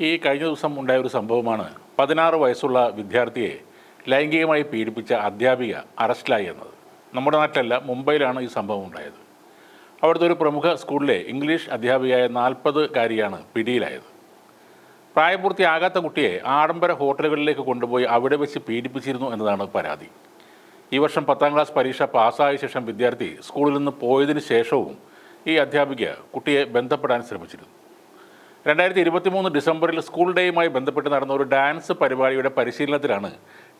ഈ കഴിഞ്ഞ ദിവസം ഉണ്ടായ ഒരു സംഭവമാണ്. പതിനാറ് വയസ്സുള്ള വിദ്യാർത്ഥിയെ ലൈംഗികമായി പീഡിപ്പിച്ച അധ്യാപിക അറസ്റ്റിലായി എന്നത്. നമ്മുടെ നാട്ടിലല്ല മുംബൈയിലാണ് ഈ സംഭവം ഉണ്ടായത്. അവിടുത്തെ ഒരു പ്രമുഖ സ്കൂളിലെ ഇംഗ്ലീഷ് അധ്യാപികയായ നാൽപ്പത് കാരിയാണ് പിടിയിലായത്. പ്രായപൂർത്തിയാകാത്ത കുട്ടിയെ ആഡംബര ഹോട്ടലുകളിലേക്ക് കൊണ്ടുപോയി അവിടെ വെച്ച് പീഡിപ്പിച്ചിരുന്നു എന്നതാണ് പരാതി. ഈ വർഷം പത്താം ക്ലാസ് പരീക്ഷ പാസ്സായ ശേഷം വിദ്യാർത്ഥി സ്കൂളിൽ നിന്ന് പോയതിനു ശേഷവും ഈ അധ്യാപിക കുട്ടിയെ ബന്ധപ്പെടാൻ ശ്രമിച്ചിരുന്നു. രണ്ടായിരത്തി ഇരുപത്തി മൂന്ന് ഡിസംബറിൽ സ്കൂൾ ഡേയുമായി ബന്ധപ്പെട്ട് നടന്ന ഒരു ഡാൻസ് പരിപാടിയുടെ പരിശീലനത്തിലാണ്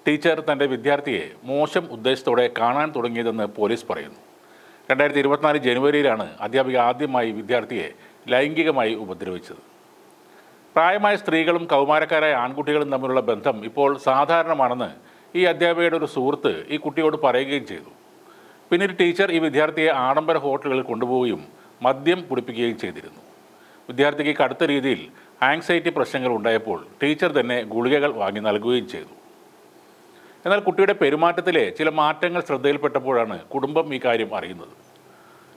ടീച്ചർ തന്റെ വിദ്യാർത്ഥിയെ മോശം ഉദ്ദേശത്തോടെ കാണാൻ തുടങ്ങിയതെന്ന് പോലീസ് പറയുന്നു. രണ്ടായിരത്തി ഇരുപത്തിനാല് ജനുവരിയിലാണ് അധ്യാപിക ആദ്യമായി വിദ്യാർത്ഥിയെ ലൈംഗികമായി ഉപദ്രവിച്ചത്. പ്രായമായ സ്ത്രീകളും കൗമാരക്കാരായ ആൺകുട്ടികളും തമ്മിലുള്ള ബന്ധം ഇപ്പോൾ സാധാരണമാണെന്ന് ഈ അധ്യാപികയുടെ ഒരു സുഹൃത്ത് ഈ കുട്ടിയോട് പറയുകയും ചെയ്തു. പിന്നീട് ടീച്ചർ ഈ വിദ്യാർത്ഥിയെ ആഡംബര ഹോട്ടലുകളിൽ കൊണ്ടുപോവുകയും മദ്യം കുടിപ്പിക്കുകയും ചെയ്തിരുന്നു. വിദ്യാർത്ഥിക്ക് കടുത്ത രീതിയിൽ ആങ്സൈറ്റി പ്രശ്നങ്ങൾ ഉണ്ടായപ്പോൾ ടീച്ചർ തന്നെ ഗുളികകൾ വാങ്ങി നൽകുകയും ചെയ്തു. എന്നാൽ കുട്ടിയുടെ പെരുമാറ്റത്തിലെ ചില മാറ്റങ്ങൾ ശ്രദ്ധയിൽപ്പെട്ടപ്പോഴാണ് കുടുംബം ഈ കാര്യം അറിയുന്നത്.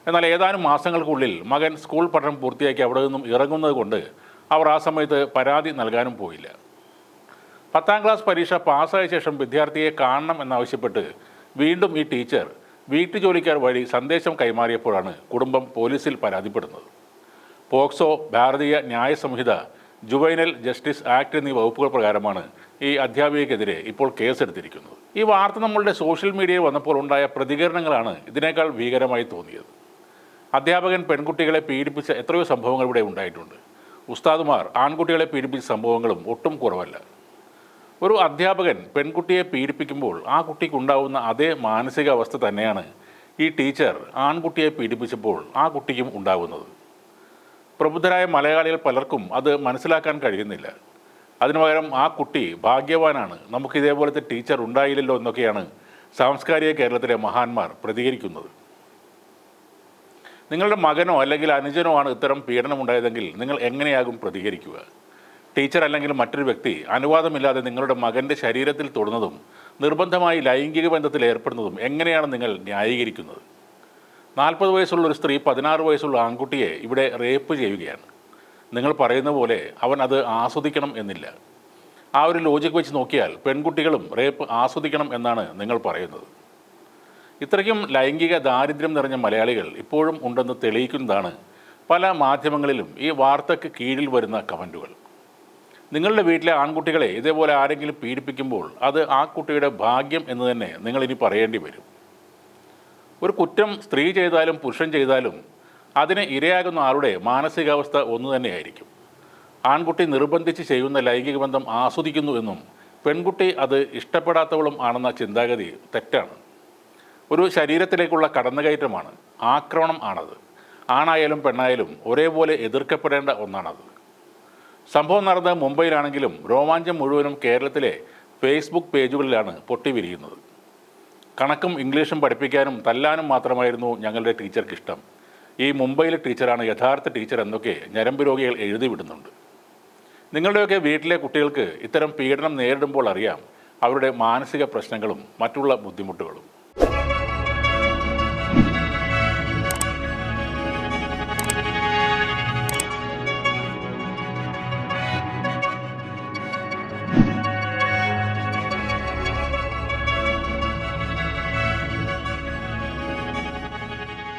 എന്നാൽ ഏതാനും മാസങ്ങൾക്കുള്ളിൽ മകൻ സ്കൂൾ പഠനം പൂർത്തിയാക്കി അവിടെ നിന്നും ഇറങ്ങുന്നത് കൊണ്ട് അവർ ആ സമയത്ത് പരാതി നൽകാനും പോയില്ല. പത്താം ക്ലാസ് പരീക്ഷ പാസ്സായ ശേഷം വിദ്യാർത്ഥിയെ കാണണം എന്നാവശ്യപ്പെട്ട് വീണ്ടും ഈ ടീച്ചർ വീട്ടുജോലിക്കാർ വഴി സന്ദേശം കൈമാറിയപ്പോഴാണ് കുടുംബം പോലീസിൽ പരാതിപ്പെടുന്നത്. പോക്സോ ഭാരതീയ ന്യായ സംഹിത ജുവൈനൽ ജസ്റ്റിസ് ആക്ട് എന്നീ വകുപ്പുകൾ പ്രകാരമാണ് ഈ അധ്യാപികയ്ക്കെതിരെ ഇപ്പോൾ കേസെടുത്തിരിക്കുന്നത്. ഈ വാർത്ത നമ്മളുടെ സോഷ്യൽ മീഡിയയിൽ വന്നപ്പോൾ ഉണ്ടായ പ്രതികരണങ്ങളാണ് ഇതിനേക്കാൾ ഭീകരമായി തോന്നിയത്. അധ്യാപകൻ പെൺകുട്ടികളെ പീഡിപ്പിച്ച എത്രയോ സംഭവങ്ങൾ ഇവിടെ ഉണ്ടായിട്ടുണ്ട്. ഉസ്താദുമാർ ആൺകുട്ടികളെ പീഡിപ്പിച്ച സംഭവങ്ങളും ഒട്ടും കുറവല്ല. ഒരു അധ്യാപകൻ പെൺകുട്ടിയെ പീഡിപ്പിക്കുമ്പോൾ ആ കുട്ടിക്കുണ്ടാവുന്ന അതേ മാനസികാവസ്ഥ തന്നെയാണ് ഈ ടീച്ചർ ആൺകുട്ടിയെ പീഡിപ്പിച്ചപ്പോൾ ആ കുട്ടിക്കും ഉണ്ടാകുന്നത് പ്രബുദ്ധരായ മലയാളികൾ പലർക്കും അത് മനസ്സിലാക്കാൻ കഴിയുന്നില്ല. അതിനു പകരം ആ കുട്ടി ഭാഗ്യവാനാണ്. നമുക്ക് ഇതേപോലത്തെ ടീച്ചർ ഉണ്ടായില്ലല്ലോ എന്നൊക്കെയാണ് സാംസ്കാരിക കേരളത്തിലെ മഹാന്മാർ പ്രതികരിക്കുന്നത്. നിങ്ങളുടെ മകനോ അല്ലെങ്കിൽ അനുജനോ ആണ് ഇത്തരം പീഡനമുണ്ടായതെങ്കിൽ നിങ്ങൾ എങ്ങനെയാകും പ്രതികരിക്കുക? ടീച്ചർ അല്ലെങ്കിൽ മറ്റൊരു വ്യക്തി അനുവാദമില്ലാതെ നിങ്ങളുടെ മകന്റെ ശരീരത്തിൽ തൊടുന്നതും നിർബന്ധമായി ലൈംഗിക ബന്ധത്തിൽ ഏർപ്പെടുന്നതും എങ്ങനെയാണ് നിങ്ങൾ ന്യായീകരിക്കുന്നത്? നാൽപ്പത് വയസ്സുള്ള ഒരു സ്ത്രീ പതിനാറ് വയസ്സുള്ള ആൺകുട്ടിയെ ഇവിടെ റേപ്പ് ചെയ്യുകയാണ്. നിങ്ങൾ പറയുന്ന പോലെ അവൻ അത് ആസ്വദിക്കണം എന്നില്ല. ആ ഒരു ലോജിക് വെച്ച് നോക്കിയാൽ പെൺകുട്ടികളും റേപ്പ് ആസ്വദിക്കണം എന്നാണ് നിങ്ങൾ പറയുന്നത്. ഇത്രയ്ക്കും ലൈംഗിക ദാരിദ്ര്യം നിറഞ്ഞ മലയാളികൾ ഇപ്പോഴും ഉണ്ടെന്ന് തെളിയിക്കുന്നതാണ് പല മാധ്യമങ്ങളിലും ഈ വാർത്തയ്ക്ക് കീഴിൽ വരുന്ന കമന്റുകൾ നിങ്ങളുടെ വീട്ടിലെ ആൺകുട്ടികളെ ഇതേപോലെ ആരെങ്കിലും പീഡിപ്പിക്കുമ്പോൾ അത് ആ കുട്ടിയുടെ ഭാഗ്യം എന്ന് തന്നെ നിങ്ങളിനി പറയേണ്ടി വരും. ഒരു കുറ്റം സ്ത്രീ ചെയ്താലും പുരുഷൻ ചെയ്താലും അതിന് ഇരയാകുന്ന ആളുടെ മാനസികാവസ്ഥ ഒന്നു തന്നെയായിരിക്കും. ആൺകുട്ടി നിർബന്ധിച്ച് ചെയ്യുന്ന ലൈംഗിക ബന്ധം ആസ്വദിക്കുന്നു എന്നും പെൺകുട്ടി അത് ഇഷ്ടപ്പെടാത്തവളും ആണെന്ന ചിന്താഗതി തെറ്റാണ്. ഒരു ശരീരത്തിലേക്കുള്ള കടന്നുകയറ്റമാണ് ആക്രമണം ആണത്. ആണായാലും പെണ്ണായാലും ഒരേപോലെ എതിർക്കപ്പെടേണ്ട ഒന്നാണത്. സംഭവം നടന്നത് മുംബൈയിലാണെങ്കിലും രോമാഞ്ചം മുഴുവനും കേരളത്തിലെ ഫേസ്ബുക്ക് പേജുകളിലാണ് പൊട്ടിവിരിയുന്നത് കണക്കും ഇംഗ്ലീഷും പഠിപ്പിക്കാനും തല്ലാനും മാത്രമായിരുന്നു ഞങ്ങളുടെ ടീച്ചർക്ക് ഇഷ്ടം ഈ മുംബൈയിലെ ടീച്ചറാണ് യഥാർത്ഥ ടീച്ചർ എന്നൊക്കെ ഞരമ്പ് രോഗികൾ എഴുതി വിടുന്നുണ്ട്. നിങ്ങളുടെയൊക്കെ വീട്ടിലെ കുട്ടികൾക്ക് ഇത്തരം പീഡനം നേരിടുമ്പോൾ അറിയാം അവരുടെ മാനസിക പ്രശ്നങ്ങളും മറ്റുള്ള ബുദ്ധിമുട്ടുകളും.